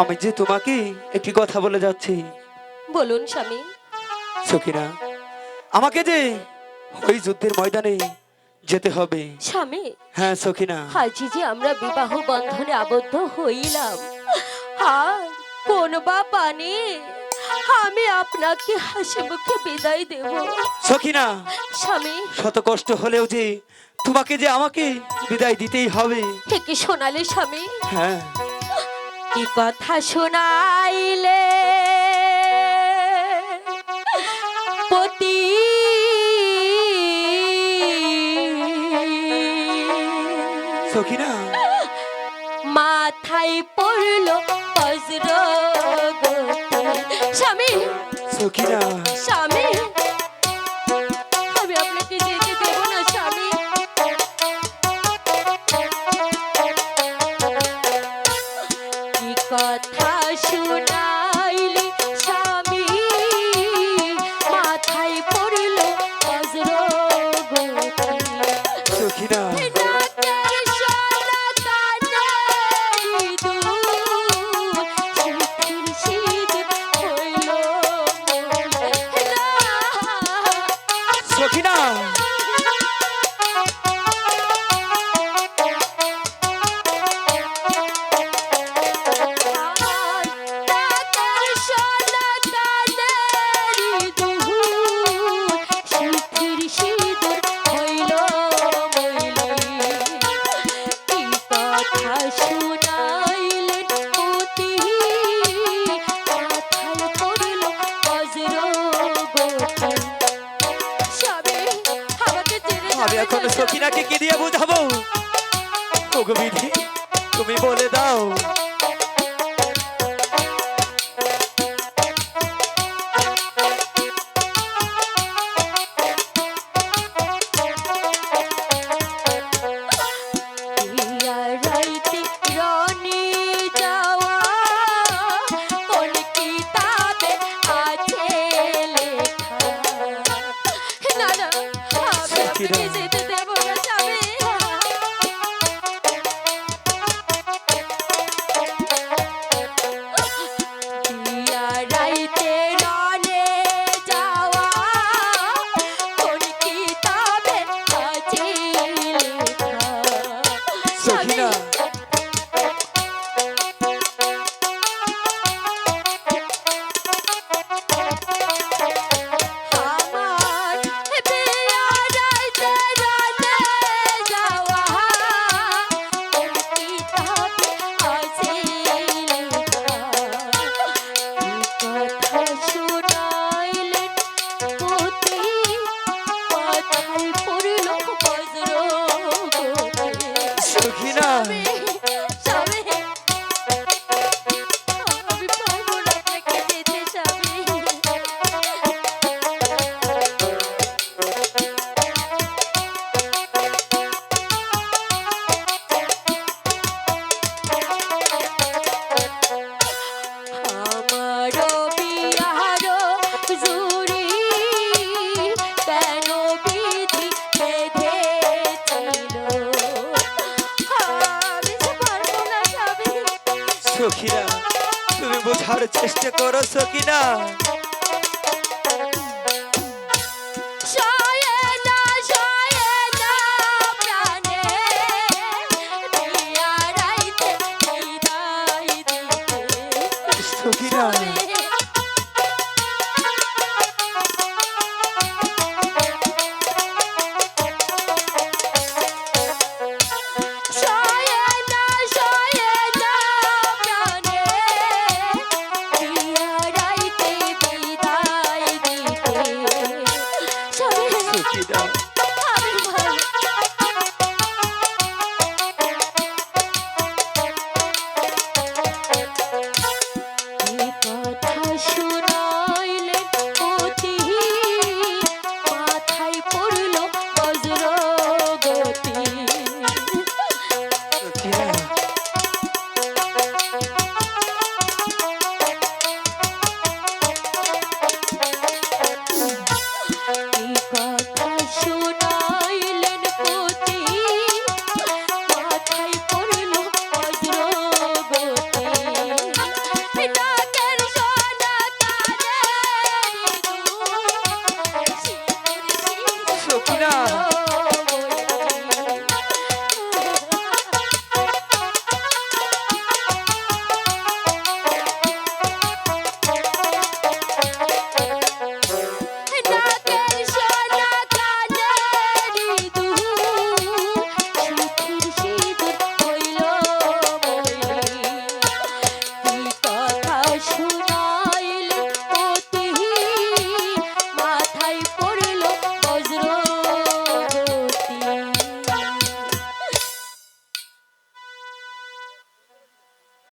আমি যে তোমাকে একটি কথা বলে যাচ্ছি। বলুন স্বামী। সখিনা আমাকে যে ওই যুদ্ধের ময়দানে যেতে হবে। স্বামী। হ্যাঁ সখিনা হাজি যে আমরা বিবাহ বন্ধনে আবদ্ধ হইলাম হা কোন বা পানি? আমি আপনাকে হাসি মুখে বিদায় দেব। সখিনা স্বামী। শত কষ্ট হলেও যে তোমাকে যে আমাকে বিদায় দিতেই হবে। কি শোনালে স্বামী। হ্যাঁ। কি কথা শোনাইলে? পতি সখিনা। মাথায় পড়ল বজ্র স্বামী। সখিনা স্বামী। আমি এখন সখিনাকে কি দিয়ে বুঝাবো? তুমি বলে দাও। বোঝার চেষ্টা করছ কিনা? সয়ে